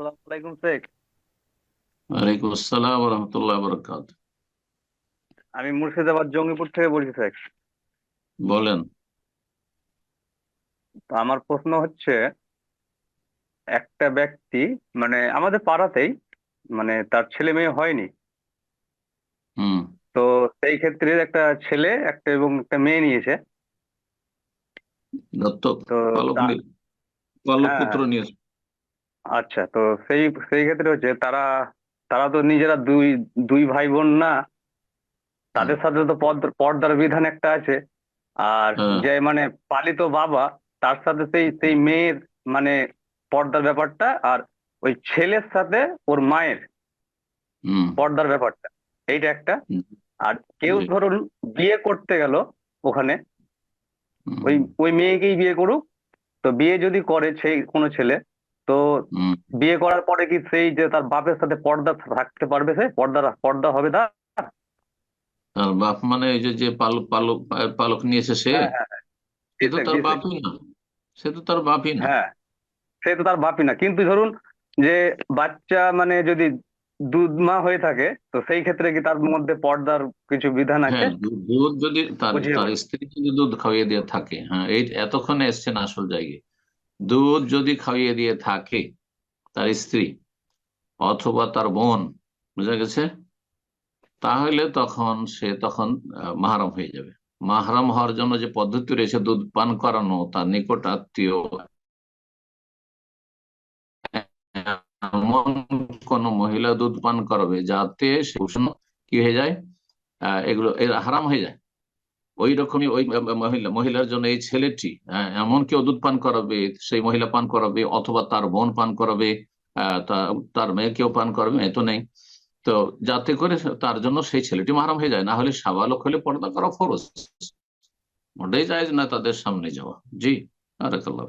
আসসালামু আলাইকুম শেখ। ওয়ালাইকুম আসসালাম রহমতুল্লাহ বরকাত আমি মুর্শিদাবাদ জঙ্গিপুর থেকে বলছি শেখ। বলেন। তো আমার প্রশ্ন হচ্ছে একটা ব্যক্তি মানে আমাদের পাড়াতেই মানে তার ছেলে মেয়ে হয়নি। হুম। তো সেই ক্ষেত্রে একটা ছেলে একটা এবং একটা মেয়ে নিয়েছে। দত্তক তো পালক তা- পালক হ্যাঁ, পুত্র নিয়েছে। আচ্ছা তো সেই সেই ক্ষেত্রে হচ্ছে তারা তারা তো নিজেরা দুই দুই ভাই বোন না। তাদের সাথে তো পর্দ- পর্দার বিধান একটা আছে। আর। যে মানে পালিত বাবা তার সাথে সেই সেই মেয়ের মানে পর্দার ব্যাপারটা আর ওই ছেলের সাথে ওর মায়ের পর্দার ব্যাপারটা এইটা একটা। আর কেউ ধরুন বিয়ে করতে গেল ওখানে ওই ওই মেয়েকেই বিয়ে করুক। তো বিয়ে যদি করে সেই কোনো ছেলে তো বিয়ে করার পরে কি সেই যে তার বাপের সাথে পর্দা থাকতে পারবে সে? পর্দা পর্দা হবে তার? তার বাপ মানে ওই যে যে পালক পালক পালক নিয়েছে সে হ্যাঁ, হ্যাঁ, হ্যাঁ। সে তো তার বাপই না। সে তো তার বাপই না। হ্যাঁ সে তো তার বাপই না। কিন্তু ধরুন যে বাচ্চা মানে যদি দুধ মা হয়ে থাকে তো সেই ক্ষেত্রে কি তার মধ্যে পর্দার কিছু বিধান আছে? হ্যাঁ দুধ যদি তার বুঝিয়ে তার স্ত্রী যদি দুধ খাইয়ে দিয়ে থাকে হ্যাঁ এই এতক্ষণে এসছেন আসল জায়গায়। দুধ যদি খাইয়ে দিয়ে থাকে তার স্ত্রী অথবা তার বোন, বুঝা গেছে? তাহলে তখন সে তখন মাহারাম হয়ে যাবে। মাহারাম হওয়ার জন্য যে পদ্ধতি রয়েছে দুধ পান করানো, তার নিকট আত্মীয়, এমন কোন মহিলা দুধ পান করাবে যাতে সে কি হয়ে যায়? এগুলো, এর হারাম হয়ে যায়। ওই রকমই ওই মহিলা, মহিলার জন্য এই ছেলেটি এমন কেউ দুধ পান করাবে, সেই মহিলা পান করাবে, অথবা তার বোন পান করাবে তার মেয়ে কেউ পান করাবে মেয়ে তো নেই। তো যাতে করে তার জন্য সেই ছেলেটি মারাম হয়ে যায় না হলে সাবালক হলে পর্দা করা ফরজ। ওটাই যায় না তাদের সামনে যাওয়া। জি আরেকাল্লাহ